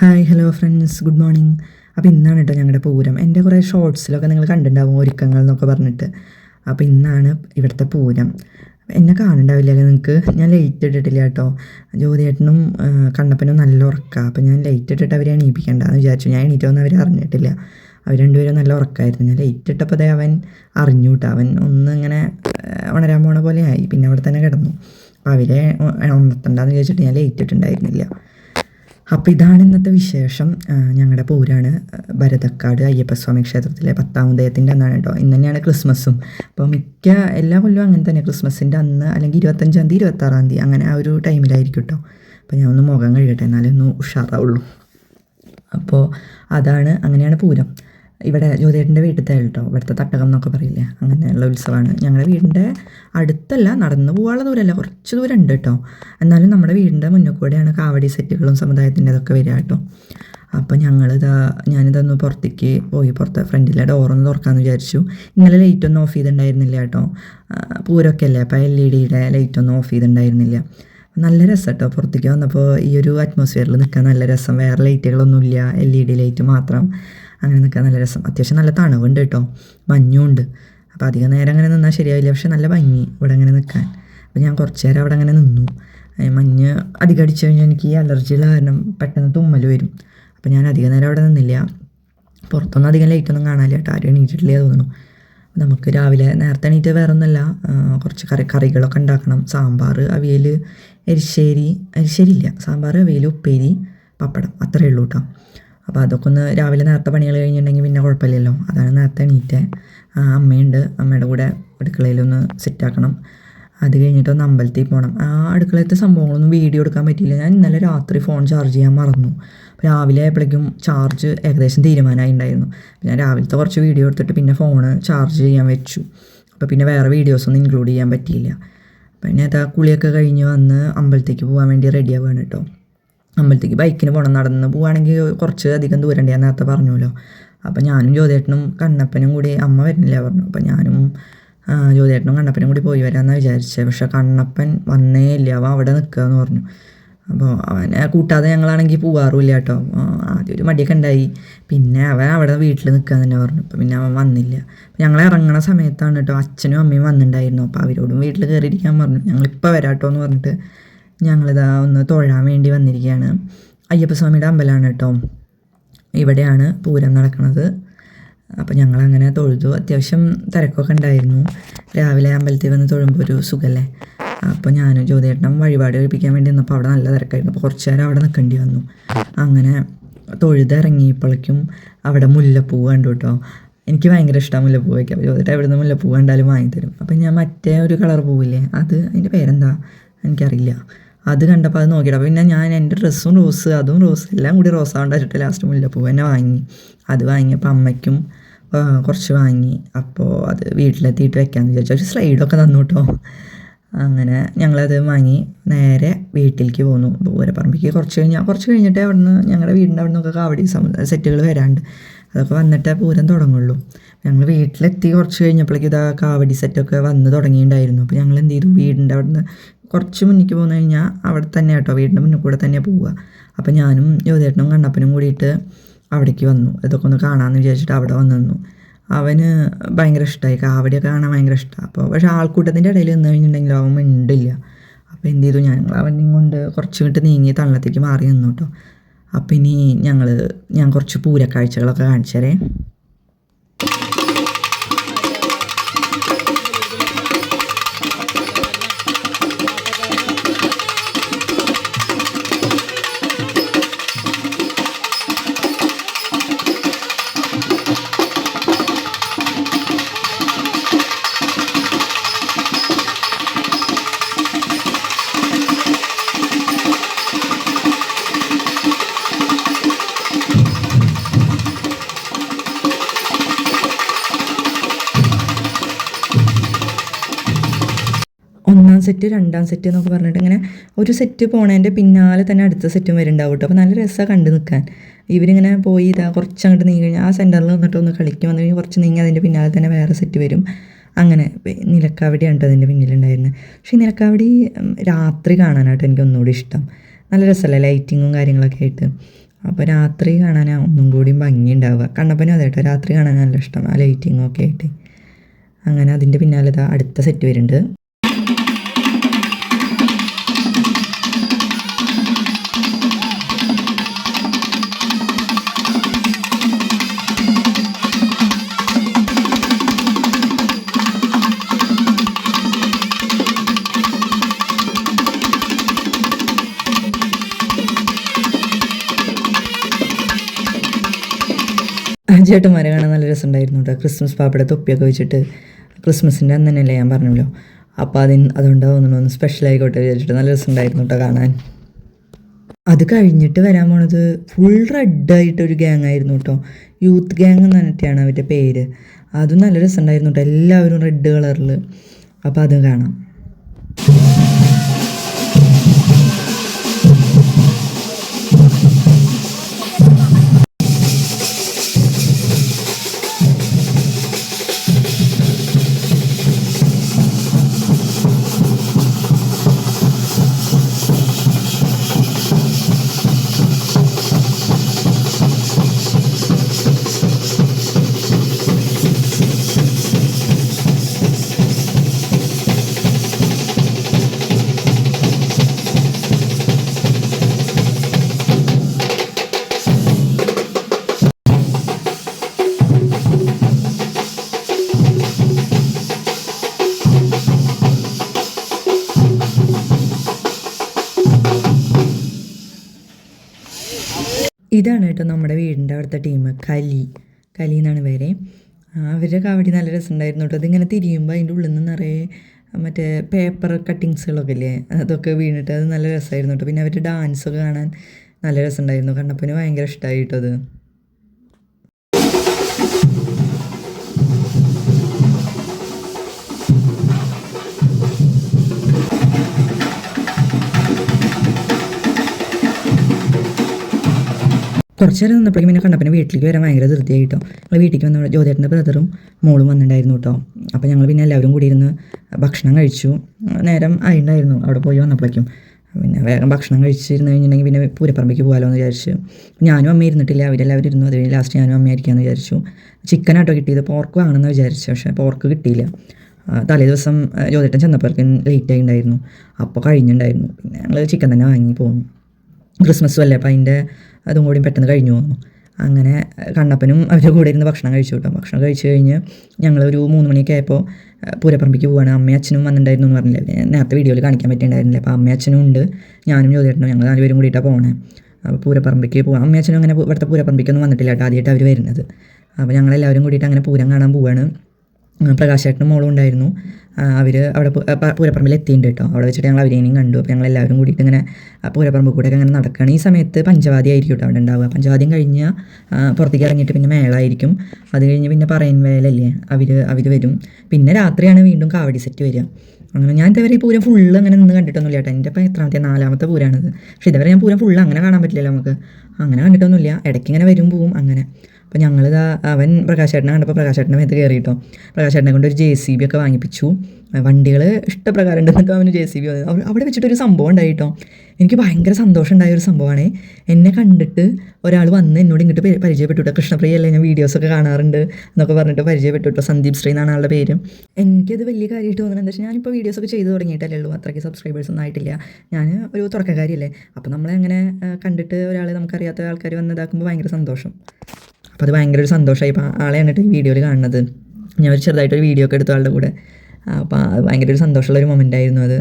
Hi hello friends good morning അപ്പോൾ ഇന്നാണ് കേട്ടോ ഞങ്ങളുടെ പൂരം. എന്റെ കുറേ ഷോർട്സിലൊക്കെ നിങ്ങൾ കണ്ടിട്ടുണ്ടാവും ഒരുക്കങ്ങൾ എന്നൊക്കെ പറഞ്ഞിട്ട്. അപ്പോൾ ഇന്നാണ് ഇവിടുത്തെ പൂരം. എന്നെ കാണുന്നുണ്ടാവില്ല നിങ്ങൾക്ക് ഞാൻ ലൈറ്റ് ഇട്ടിട്ടില്ല കേട്ടോ. ജ്യോതിയേട്ടനും കണ്ണപ്പനും നല്ല ഉറക്കമാണ് അപ്പോൾ ഞാൻ ലൈറ്റ് ഇട്ടിട്ട് അവരെ എണീപ്പിക്കണ്ടെന്ന് വിചാരിച്ചു. ഞാൻ എണീറ്റോന്ന് അവർ അറിഞ്ഞിട്ടില്ല. അവർ രണ്ടുപേരും നല്ല ഉറക്കമായിരുന്നു ഞാൻ ലൈറ്റ് ഇട്ടപ്പോൾ അവൻ അറിഞ്ഞു കേട്ടോ. അവൻ ഒന്ന് ഇങ്ങനെ ഉണരാൻ പോണ പോലെ ആയി. പിന്നെ അവിടെ തന്നെ കിടന്നു. അപ്പോൾ അവരെ ഉണർത്തണ്ടെന്ന് വിചാരിച്ചിട്ട് ഞാൻ ലൈറ്റ് ഇട്ടിട്ടുണ്ടായിരുന്നില്ല. അപ്പോൾ ഇതാണ് ഇന്നത്തെ വിശേഷം. ഞങ്ങളുടെ പൂരാണ് ഭരതക്കാട് അയ്യപ്പസ്വാമി ക്ഷേത്രത്തിലെ പത്താം ഉദയത്തിന്റെ അന്നാണ് കേട്ടോ ഇന്ന് തന്നെയാണ് ക്രിസ്മസും. അപ്പോൾ മിക്ക എല്ലാ കൊല്ലവും അങ്ങനെ തന്നെ ക്രിസ്മസിന്റെ അന്ന് അല്ലെങ്കിൽ ഇരുപത്തഞ്ചാം തീയതി ഇരുപത്താറാം തീയതി അങ്ങനെ ആ ഒരു ടൈമിലായിരിക്കും കേട്ടോ അപ്പോൾ ഞാൻ ഒന്ന് മുഖം കഴിയട്ടെ എന്നാലേ ഒന്ന് ഉഷാറാവുള്ളൂ. അപ്പോൾ അതാണ് അങ്ങനെയാണ് പൂരം. ഇവിടെ ജ്യോതിയേട്ടന്റെ വീട്ടിലത്തെ കേട്ടോ ഇവിടുത്തെ തട്ടകം എന്നൊക്കെ പറയില്ലേ അങ്ങനെയുള്ള ഉത്സവമാണ്. ഞങ്ങളുടെ വീടിന്റെ അടുത്തല്ല നടന്നു പോകാനുള്ള ദൂരമല്ല കുറച്ച് ദൂരം ഉണ്ട് കേട്ടോ. എന്നാലും നമ്മുടെ വീടിന്റെ മുന്നിൽ കൂടെയാണ് കാവടി സെറ്റുകളും സമുദായത്തിന്റെ ഇതൊക്കെ വരിക കേട്ടോ. അപ്പോൾ ഞങ്ങളിതാ ഞാനിതൊന്ന് പുറത്തേക്ക് പോയി പുറത്ത് ഫ്രണ്ടിലെ ഡോറൊന്ന് തുറക്കാമെന്ന് വിചാരിച്ചു. ഇന്നലെ ലൈറ്റ് ഒന്നും ഓഫ് ചെയ്തിട്ടുണ്ടായിരുന്നില്ല കേട്ടോ. പൂരമൊക്കെ അല്ലേ അപ്പോൾ എൽ ഇ ഡിയുടെ ലൈറ്റ് ഒന്നും ഓഫ് ചെയ്തിട്ടുണ്ടായിരുന്നില്ല. നല്ല രസം കേട്ടോ പുറത്തേക്ക് വന്നപ്പോൾ ഈ ഒരു അറ്റ്മോസ്ഫിയറിൽ നിൽക്കാൻ നല്ല രസം. വേറെ ലൈറ്റുകളൊന്നുമില്ല എൽ ഇ ഡി ലൈറ്റ് മാത്രം. അങ്ങനെ നിൽക്കാൻ നല്ല രസം. അത്യാവശ്യം നല്ല തണവുണ്ട് കേട്ടോ. മഞ്ഞും ഉണ്ട് അപ്പോൾ അധികം നേരം അങ്ങനെ നിന്നാൽ ശരിയാവില്ല. പക്ഷെ നല്ല ഭംഗി ഇവിടെ അങ്ങനെ നിൽക്കാൻ. അപ്പോൾ ഞാൻ കുറച്ച് നേരം അവിടെ അങ്ങനെ നിന്നു. മഞ്ഞ് അധികം അടിച്ചു കഴിഞ്ഞാൽ എനിക്ക് ഈ അലർജിയുള്ള കാരണം പെട്ടെന്ന് തുമ്മൽ വരും. അപ്പോൾ ഞാൻ അധികം നേരം അവിടെ നിന്നില്ല. പുറത്തൊന്നും അധികം ലൈറ്റൊന്നും കാണാനില്ല കേട്ടോ. ആരും എണീറ്റിട്ടില്ലേ തോന്നുന്നു. നമുക്ക് രാവിലെ നേരത്തെ എണീറ്റ് വേറെ ഒന്നുമല്ല കുറച്ച് കറി കറികളൊക്കെ ഉണ്ടാക്കണം. സാമ്പാർ അവിയൽ എരിശ്ശേരി എരിശ്ശേരി ഇല്ല. സാമ്പാർ അവിയൽ ഉപ്പേരി പപ്പടം. അത്രയേ ഉള്ളൂ കേട്ടോ. അപ്പോൾ അതൊക്കെ ഒന്ന് രാവിലെ നേരത്തെ പണികൾ കഴിഞ്ഞിട്ടുണ്ടെങ്കിൽ പിന്നെ കുഴപ്പമില്ലല്ലോ. അതാണ് നേരത്തെ എണീറ്റ്. ആ, അമ്മയുണ്ട്. അമ്മയുടെ കൂടെ അടുക്കളയിലൊന്ന് സെറ്റാക്കണം. അത് കഴിഞ്ഞിട്ട് ഒന്ന് അമ്പലത്തിൽ പോകണം. ആ അടുക്കളത്തെ സംഭവങ്ങളൊന്നും വീഡിയോ എടുക്കാൻ പറ്റിയില്ല. ഞാൻ ഇന്നലെ രാത്രി ഫോൺ ചാർജ് ചെയ്യാൻ മറന്നു. രാവിലെ ആയപ്പോഴേക്കും ചാർജ് ഏകദേശം തീരുമാനമായി ഉണ്ടായിരുന്നു ഞാൻ രാവിലത്തെ കുറച്ച് വീഡിയോ എടുത്തിട്ട് പിന്നെ ഫോണ് ചാർജ് ചെയ്യാൻ വെച്ചു. അപ്പോൾ പിന്നെ വേറെ വീഡിയോസൊന്നും ഇൻക്ലൂഡ് ചെയ്യാൻ പറ്റിയില്ല. പിന്നെ അതാ കുളിയൊക്കെ കഴിഞ്ഞ് വന്ന് അമ്പലത്തേക്ക് പോകാൻ വേണ്ടി റെഡിയാവുകയാണ് കേട്ടോ. അമ്പലത്തേക്ക് ബൈക്കിന് പോകണം നടന്ന് പോവുകയാണെങ്കിൽ കുറച്ച് അധികം ദൂരം ഞാൻ നേരത്തെ പറഞ്ഞല്ലോ അപ്പം ഞാനും ജ്യോതിയേട്ടനും കണ്ണപ്പനും കൂടി അമ്മ വരുന്നില്ല പറഞ്ഞു. അപ്പം ഞാനും ജ്യോതിയേട്ടനും കണ്ണപ്പനും കൂടി പോയി വരാമെന്നാണ് വിചാരിച്ചത് പക്ഷെ കണ്ണപ്പൻ വന്നേ ഇല്ല. അവൻ അവിടെ നിൽക്കുക എന്ന് പറഞ്ഞു. അപ്പോൾ അവനെ കൂട്ടാതെ ഞങ്ങളാണെങ്കിൽ പോവാറുമില്ല കേട്ടോ. ആദ്യം ഒരു മടിയൊക്കെ ഉണ്ടായി. പിന്നെ അവൻ അവിടെ വീട്ടിൽ നിൽക്കുക തന്നെ പറഞ്ഞു. അപ്പോൾ പിന്നെ അവൻ വന്നില്ല. ഞങ്ങൾ ഇറങ്ങണ സമയത്താണ് കേട്ടോ അച്ഛനും അമ്മയും വന്നിട്ടുണ്ടായിരുന്നു. അപ്പോൾ അവരോടും വീട്ടിൽ കയറിയിരിക്കാൻ പറഞ്ഞു. ഞങ്ങളിപ്പോൾ വരാം കേട്ടോ എന്ന് പറഞ്ഞിട്ട് ഞങ്ങളിതാ ഒന്ന് തൊഴാൻ വേണ്ടി വന്നിരിക്കുകയാണ്. അയ്യപ്പസ്വാമിയുടെ അമ്പലമാണ് കേട്ടോ. ഇവിടെയാണ് പൂരം നടക്കുന്നത്. അപ്പോൾ ഞങ്ങൾ അങ്ങനെ തൊഴുതു. അത്യാവശ്യം തിരക്കൊക്കെ ഉണ്ടായിരുന്നു. രാവിലെ അമ്പലത്തിൽ വന്ന് തൊഴുമ്പോൾ ഒരു സുഖമല്ലേ അപ്പോൾ ഞാനും ജ്യോതിയേട്ടനും വഴിപാട് കഴിപ്പിക്കാൻ വേണ്ടി നിന്നപ്പോൾ അവിടെ നല്ല തിരക്കായിരുന്നു. അപ്പോൾ കുറച്ച് നേരം അവിടെ നിൽക്കേണ്ടി വന്നു. അങ്ങനെ തൊഴുതിറങ്ങിയപ്പോഴേക്കും അവിടെ മുല്ലപ്പൂ കണ്ടു കേട്ടോ. എനിക്ക് ഭയങ്കര ഇഷ്ടമാണ് മുല്ലപ്പൂ വയ്ക്കാം അപ്പോൾ ജ്യോതിട്ട് എവിടെ നിന്ന് മുല്ലപ്പൂ കണ്ടാലും വാങ്ങിത്തരും. അപ്പോൾ ഞാൻ മറ്റേ ഒരു കളർ പൂവില്ലേ അത് അതിന്റെ പേരെന്താ? എനിക്കറിയില്ല. അത് കണ്ടപ്പോൾ അത് നോക്കിയിട്ട് അപ്പോൾ പിന്നെ ഞാൻ എന്റെ ഡ്രസ്സും റോസ് അതും റോസ് എല്ലാം കൂടി റോസ് വെച്ചിട്ട് ലാസ്റ്റ് മുല്ലപ്പൂ എന്നെ വാങ്ങി. അത് വാങ്ങിയപ്പോൾ അമ്മയ്ക്കും കുറച്ച് വാങ്ങി. അപ്പോൾ അത് വീട്ടിലെത്തിയിട്ട് വെക്കാമെന്ന് വിചാരിച്ചു. ഒരു സ്ലൈഡൊക്കെ തന്നു കേട്ടോ അങ്ങനെ ഞങ്ങളത് വാങ്ങി. നേരെ വീട്ടിലേക്ക് പോന്നു. പൂരപ്പറമ്പിക്ക് കുറച്ച് കഴിഞ്ഞാൽ കുറച്ച് കഴിഞ്ഞിട്ട് അവിടുന്ന് ഞങ്ങളുടെ വീടിന്റെ അവിടെ നിന്നൊക്കെ കാവടി സെറ്റുകൾ വരാണ്ട്. അതൊക്കെ വന്നിട്ടേ പൂരം തുടങ്ങുള്ളൂ. ഞങ്ങൾ വീട്ടിലെത്തി കുറച്ച് കഴിഞ്ഞപ്പോഴേക്കും ഇതാ കാവടി സെറ്റൊക്കെ വന്ന് തുടങ്ങിയിട്ടുണ്ടായിരുന്നു. അപ്പോൾ ഞങ്ങൾ എന്ത് ചെയ്തു? വീടിന്റെ അവിടുന്ന് കുറച്ച് മുന്നിലേക്ക് പോന്നു കഴിഞ്ഞാൽ അവിടെ തന്നെ കേട്ടോ വീടിന്റെ മുന്നിൽ കൂടെ തന്നെ പോവുക. അപ്പോൾ ഞാനും യോധേട്ടനും കണ്ണപ്പനും കൂടിയിട്ട് അവിടേക്ക് വന്നു. ഇതൊക്കെ ഒന്ന് കാണാമെന്ന് വിചാരിച്ചിട്ട് അവിടെ വന്നു നിന്നു. അവന് ഭയങ്കര ഇഷ്ടമായി കാവടിയൊക്കെ കാണാൻ ഭയങ്കര ഇഷ്ടമാണ് അപ്പോൾ പക്ഷേ ആൾക്കൂട്ടത്തിന്റെ ഇടയിൽ നിന്ന് കഴിഞ്ഞിട്ടുണ്ടെങ്കിൽ അവൻ മിണ്ടില്ല. അപ്പോൾ എന്ത് ചെയ്തു? ഞങ്ങൾ അവനെയും കൊണ്ട് കുറച്ച് വിട്ട് നീങ്ങി തള്ളത്തേക്ക് മാറി നിന്നു കേട്ടോ. അപ്പം ഇനി ഞങ്ങൾ ഞാൻ കുറച്ച് പൂരക്കാഴ്ചകളൊക്കെ കാണിച്ചു തരേ ഒന്നാം സെറ്റ് രണ്ടാം സെറ്റ് എന്നൊക്കെ പറഞ്ഞിട്ട് ഇങ്ങനെ ഒരു സെറ്റ് പോണതിന്റെ പിന്നാലെ തന്നെ അടുത്ത സെറ്റും വരുന്നുണ്ടാവും കേട്ടോ അപ്പോൾ നല്ല രസമാണ് കണ്ടു നിൽക്കാൻ ഇവരിങ്ങനെ പോയി ഇതാ കുറച്ച് അങ്ങോട്ട് നീങ്ങി കഴിഞ്ഞാൽ ആ സെന്ററിൽ നിന്നിട്ട് ഒന്ന് കളിക്കും. വന്നു കഴിഞ്ഞാൽ കുറച്ച് നീങ്ങി അതിന്റെ പിന്നാലെ തന്നെ വേറെ സെറ്റ് വരും. അങ്ങനെ നിലക്കാവടിയാണ് കേട്ടോ അതിന്റെ പിന്നിലുണ്ടായിരുന്നത് പക്ഷേ നിലക്കാവടി രാത്രി കാണാനായിട്ട് എനിക്ക് ഒന്നുകൂടി ഇഷ്ടം. നല്ല രസമല്ലേ ലൈറ്റിങ്ങും കാര്യങ്ങളൊക്കെ ആയിട്ട്. അപ്പോൾ രാത്രി കാണാനാണ് ഒന്നും കൂടി ഭംഗിയുണ്ടാവുക. കണ്ണപ്പനും അതെ കേട്ടോ രാത്രി കാണാൻ നല്ല ഇഷ്ടം ആ ലൈറ്റിങ്ങും ഒക്കെ ആയിട്ട്. അങ്ങനെ അതിന്റെ പിന്നാലെ അടുത്ത സെറ്റ് വരുന്നുണ്ട്. ചേട്ടന്മാരെ കാണാൻ നല്ല രസമുണ്ടായിരുന്നു കേട്ടോ ക്രിസ്മസ് പാപ്പയുടെ തൊപ്പിയൊക്കെ വെച്ചിട്ട് ക്രിസ്മസിന്റെ അന്ന് തന്നെയല്ലേ ഞാൻ പറഞ്ഞല്ലോ. അപ്പോൾ അതിന് അതുണ്ടാവുന്നു ഒന്ന് സ്പെഷ്യൽ ആയിക്കോട്ടെ വിചാരിച്ചിട്ട് നല്ല രസമുണ്ടായിരുന്നു കേട്ടോ കാണാൻ. അത് കഴിഞ്ഞിട്ട് വരാൻ പോണത് ഫുൾ റെഡായിട്ട് ഒരു ഗ്യാങ് ആയിരുന്നു കേട്ടോ യൂത്ത് ഗ്യാങ് എന്ന് പറഞ്ഞിട്ടാണ് അവരുടെ പേര്. അതും നല്ല രസമുണ്ടായിരുന്നു കേട്ടോ എല്ലാവരും റെഡ് കളറിൽ അപ്പോൾ അത് കാണാം. ഇതാണ് കേട്ടോ നമ്മുടെ വീടിന്റെ അവിടുത്തെ ടീം കലി. കലി എന്നാണ് പേര്. അവരുടെ കാവടി നല്ല രസമുണ്ടായിരുന്നു കേട്ടോ. അതിങ്ങനെ തിരിയുമ്പോൾ അതിന്റെ ഉള്ളിൽ നിന്ന് നിറയെ മറ്റേ പേപ്പർ കട്ടിങ്സുകളൊക്കെ ഇല്ലേ അതൊക്കെ വീണിട്ട് അത് നല്ല രസമായിരുന്നു കേട്ടോ. പിന്നെ അവരുടെ ഡാൻസൊക്കെ കാണാൻ നല്ല രസമുണ്ടായിരുന്നു. കണ്ണപ്പന് ഭയങ്കര ഇഷ്ടമായി കേട്ടോ അത്. കുറച്ച് നേരം നിന്നപ്പോഴേക്കും പിന്നെ കണ്ടപ്പനെ വീട്ടിലേക്ക് വരാൻ ഭയങ്കര ധൃതിയായി കേട്ടോ ഞങ്ങൾ വീട്ടിലേക്ക് വന്ന ജ്യോതിയേട്ടന്റെ ബ്രദറും മോളും വന്നിട്ടുണ്ടായിരുന്നു കേട്ടോ. അപ്പോൾ ഞങ്ങൾ പിന്നെ എല്ലാവരും കൂടി ഇരുന്ന് ഭക്ഷണം കഴിച്ചു. നേരം ആയിട്ടുണ്ടായിരുന്നു. അവിടെ പോയി വന്നപ്പോഴേക്കും. പിന്നെ വേഗം ഭക്ഷണം കഴിച്ചിരുന്ന് കഴിഞ്ഞിട്ടുണ്ടെങ്കിൽ പിന്നെ പൂരപ്പറമ്പേക്ക് പോകാമല്ലോ എന്ന് വിചാരിച്ചു. ഞാനും അമ്മ ഇരുന്നിട്ടില്ല. അവരെല്ലാവരും ഇരുന്നു. അത് ലാസ്റ്റ് ഞാനും അമ്മയായിരിക്കാമെന്ന് വിചാരിച്ചു. ചിക്കൻ ആട്ടോ കിട്ടിയത്. പോർക്ക് വാങ്ങണമെന്ന് വിചാരിച്ചു. പക്ഷേ പോർക്ക് കിട്ടിയില്ല. തലേ ദിവസം ജ്യോതിട്ടൻ ചെന്നപ്പോഴേക്കും ലേറ്റ് ആയി ഉണ്ടായിരുന്നു അപ്പോൾ കഴിഞ്ഞിട്ടുണ്ടായിരുന്നു. പിന്നെ ഞങ്ങൾ ചിക്കൻ തന്നെ വാങ്ങി പോന്നു. ക്രിസ്മസും അല്ലേ അപ്പോൾ അതിന്റെ അതും കൂടി പെട്ടെന്ന് കഴിഞ്ഞു. വന്നു അങ്ങനെ കണ്ണപ്പനും അവരുടെ കൂടെ ഇരുന്ന് ഭക്ഷണം കഴിച്ചു കേട്ടോ. ഭക്ഷണം കഴിച്ചു കഴിഞ്ഞ് ഞങ്ങളൊരു മൂന്ന് മണിയൊക്കെ ആയപ്പോൾ പൂരപ്പറമ്പിക്ക് പോവാണ്. അമ്മയും അച്ഛനും വന്നിട്ടുണ്ടായിരുന്നു എന്ന് പറഞ്ഞില്ലേ? നേരത്തെ വീഡിയോയിൽ കാണിക്കാൻ പറ്റിയിട്ടുണ്ടായിരുന്നില്ല. അപ്പോൾ അമ്മയും അച്ഛനും ഉണ്ട്. ഞാനും ചോദിച്ചിട്ടുണ്ടോ ഞങ്ങൾ നാലുപേരും കൂടിയിട്ടാണ് പോകണേ അപ്പോൾ പൂരപ്പറമ്പിക്ക് പോകാം അമ്മയും അച്ഛനും അങ്ങനെ ഇവിടുത്തെ പൂരപ്പറമ്പിക്കൊന്നും വന്നിട്ടില്ല കേട്ടോ ആദ്യമായിട്ട് അവർ വരുന്നത്. അപ്പോൾ ഞങ്ങളെല്ലാവരും കൂടിയിട്ട് അങ്ങനെ പൂരം കാണാൻ പോവാണ്. പ്രകാശേട്ടനും മോളും ഉണ്ടായിരുന്നു. അവർ അവിടെ പൂരപ്പറമ്പിൽ എത്തിയിട്ടുണ്ട് കേട്ടോ. അവിടെ വെച്ചിട്ട് ഞങ്ങൾ അവരെയും കണ്ടു. അപ്പോൾ ഞങ്ങൾ എല്ലാവരും കൂടിയിട്ട് ഇങ്ങനെ പൂരപ്പറമ്പ് കൂടെ അങ്ങനെ നടക്കുകയാണ്. ഈ സമയത്ത് പഞ്ചവാദി ആയിരിക്കും കേട്ടോ അവിടെ ഉണ്ടാവുക. പഞ്ചവാദ്യം കഴിഞ്ഞ് ആ, പുറത്തേക്ക് ഇറങ്ങിയിട്ട് പിന്നെ മേളായിരിക്കും. അത് കഴിഞ്ഞ് പിന്നെ പറയൻ വേലല്ലേ അവർ അവർ വരും. പിന്നെ രാത്രിയാണ് വീണ്ടും കാവടി സെറ്റ് വരിക. അങ്ങനെ ഞാൻ ഇതുവരെ ഈ പൂരം ഫുള്ള് അങ്ങനെ നിന്ന് കണ്ടിട്ടൊന്നുമില്ല കേട്ടോ. എന്റെ ഇപ്പം എത്രാമത്തെ നാലാമത്തെ പൂരമാണിത്. പക്ഷേ ഇതുവരെ ഞാൻ പൂരം ഫുള്ള് അങ്ങനെ കാണാൻ പറ്റില്ലല്ലോ നമുക്ക്. അങ്ങനെ കണ്ടിട്ടൊന്നുമില്ല. ഇടയ്ക്ക് ഇങ്ങനെ വരും പോവും അങ്ങനെ. അപ്പോൾ ഞങ്ങളിതാ അവൻ പ്രകാശേട്ടനെ കണ്ടപ്പോൾ പ്രകാശേട്ടന്റെ മേത്ത് കയറി കേട്ടോ പ്രകാശേട്ടനെ കൊണ്ട് ഒരു ജെ സി ബി ഒക്കെ വാങ്ങിപ്പിച്ചു. വണ്ടികൾ ഇഷ്ടപ്രകാരം ഉണ്ടെന്നൊക്കെ അവന് ജെ സി ബി അവിടെ വെച്ചിട്ടൊരു സംഭവം ഉണ്ടായി കേട്ടോ എനിക്ക് ഭയങ്കര സന്തോഷം ഉണ്ടായ ഒരു സംഭവമാണ്. എന്നെ കണ്ടിട്ട് ഒരാൾ വന്ന് എന്നോട് ഇങ്ങോട്ട് പരി- പരിചയപ്പെട്ടു കൃഷ്ണപ്രിയ അല്ലേ ഞാൻ വീഡിയോസൊക്കെ കാണാറുണ്ട് എന്നൊക്കെ പറഞ്ഞിട്ട് പരിചയപ്പെട്ടു കേട്ടോ സന്ദീപ് ശ്രീ എന്നാണ് ആളുടെ പേര്. എനിക്കത് വലിയ കാര്യമായിട്ട് തോന്നുന്നത് വെച്ചാൽ ഞാനിപ്പോൾ വീഡിയോസൊക്കെ ചെയ്തു തുടങ്ങിയിട്ടല്ലേ ഉള്ളൂ. അത്രയ്ക്ക് സബ്സ്ക്രൈബേഴ്സ് ഒന്നും ആയിട്ടില്ല. ഞാൻ ഒരു തുടക്കക്കാരിയല്ലേ. അപ്പോൾ നമ്മളെ അങ്ങനെ കണ്ടിട്ട് ഒരാൾ നമുക്കറിയാത്ത ആൾക്കാർ വന്ന് ഇതാക്കുമ്പോൾ ഭയങ്കര സന്തോഷം. അപ്പോൾ അത് ഭയങ്കര ഒരു സന്തോഷമായി. ഇപ്പോൾ ആളെ കണ്ടിട്ട് ഈ വീഡിയോയിൽ കാണുന്നത്. ഞാൻ ഒരു ചെറുതായിട്ടൊരു വീഡിയോ ഒക്കെ എടുത്തു ആളുടെ കൂടെ. അപ്പോൾ അത് ഭയങ്കര ഒരു സന്തോഷമുള്ള ഒരു മൊമെന്റ് ആയിരുന്നു അത്.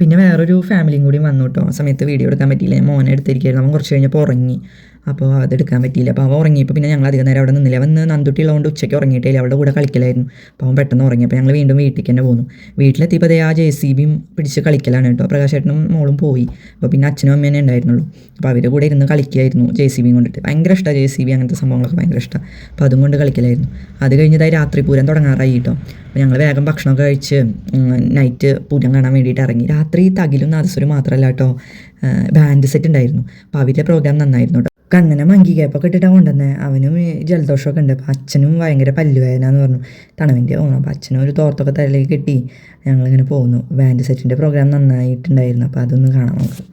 പിന്നെ വേറൊരു ഫാമിലിയും കൂടി വന്നു കേട്ടോ ആ സമയത്ത് വീഡിയോ എടുക്കാൻ പറ്റിയില്ല. ഞാൻ മോനെ എടുത്തിരിക്കുകയായിരുന്നു. അവൻ കുറച്ച് കഴിഞ്ഞപ്പോൾ ഉറങ്ങി. അപ്പോൾ അതെടുക്കാൻ പറ്റിയില്ല. അപ്പോൾ അവൻ ഉറങ്ങിയപ്പോൾ പിന്നെ ഞങ്ങൾ അധികം നേരം അവിടെ നിന്നില്ല. വന്ന് നന്തുട്ടി ഉള്ളതുകൊണ്ട് ഉച്ചയ്ക്ക് ഉറങ്ങിയിട്ടില്ല അവളുടെ കൂടെ കളിക്കലായിരുന്നു. അപ്പോൾ അവൻ പെട്ടെന്ന് ഉറങ്ങി. അപ്പോൾ ഞങ്ങൾ വീണ്ടും വീട്ടിലേക്ക് തന്നെ പോന്നു. വീട്ടിലെത്തിയപ്പോൾ അതേ ആ ജെ സി ബിയും പിടിച്ച് കളിക്കലാണ് കേട്ടോ. പ്രകാശേട്ടനും മോളും പോയി. അപ്പോൾ പിന്നെ അച്ഛനും അമ്മയും തന്നെ ഉണ്ടായിരുന്നുള്ളൂ. അപ്പോൾ അവരുടെ കൂടെ ഇരുന്ന് കളിക്കുകയായിരുന്നു ജെ സി ബിയും കൊണ്ടിട്ട്. ഭയങ്കര ഇഷ്ടമാണ് ജെ സി ബി. അങ്ങനത്തെ സംഭവങ്ങളൊക്കെ ഭയങ്കര ഇഷ്ടമാണ് അപ്പോൾ അതും കൊണ്ട് കളിക്കലായിരുന്നു. അത് കഴിഞ്ഞതായി രാത്രി പൂരം തുടങ്ങാറായി കേട്ടോ. അപ്പോൾ ഞങ്ങൾ വേഗം ഭക്ഷണമൊക്കെ കഴിച്ച് നൈറ്റ് പൂരം കാണാൻ വേണ്ടിയിട്ട് ഇറങ്ങി. രാത്രി തകിലും നാദസ്വരും മാത്രമല്ല കേട്ടോ. ബാൻഡ് സെറ്റ് ഉണ്ടായിരുന്നു. അപ്പോൾ അവരുടെ പ്രോഗ്രാം നന്നായിരുന്നു കണ്ണനെ മങ്കി ക്യാപ്പൊക്കെ ഇട്ടിട്ടാണ് കൊണ്ടുവന്നത് അവനും ജലദോഷമൊക്കെ ഉണ്ട്. അപ്പോൾ അച്ഛനും ഭയങ്കര പല്ലുവേദന എന്ന് പറഞ്ഞു. തണവിന്റെ പോകണം അപ്പോൾ അച്ഛനും ഒരു തോർത്തൊക്കെ തലയിലേക്ക് കിട്ടി ഞങ്ങളിങ്ങനെ പോകുന്നു. ബാൻഡ് സെറ്റിന്റെ പ്രോഗ്രാം നന്നായിട്ടുണ്ടായിരുന്നു. അപ്പോൾ അതൊന്ന് കാണാം നമുക്ക്.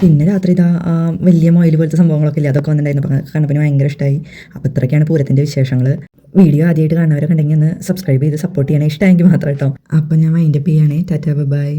പിന്നെ രാത്രി ഇതാ വലിയ മൊയിൽ പോലത്തെ സംഭവങ്ങളൊക്കെ ഇല്ല? അതൊക്കെ വന്നിട്ടുണ്ടായിരുന്നു. പറഞ്ഞ കണ്ടപ്പോൾ ഭയങ്കര ഇഷ്ടമായി അപ്പോൾ ഇത്രയൊക്കെയാണ് പൂരത്തിന്റെ വിശേഷങ്ങൾ വീഡിയോ ആദ്യമായിട്ട് കാണുന്നവരൊക്കെ ഉണ്ടെങ്കിൽ ഒന്ന് സബ്സ്ക്രൈബ് ചെയ്ത് സപ്പോർട്ട് ചെയ്യണേ. ഇഷ്ടമായെങ്കിൽ മാത്രം കേട്ടോ. അപ്പോൾ ഞാൻ മൈൻഡപ്പ് ചെയ്യണേ. Tata bye.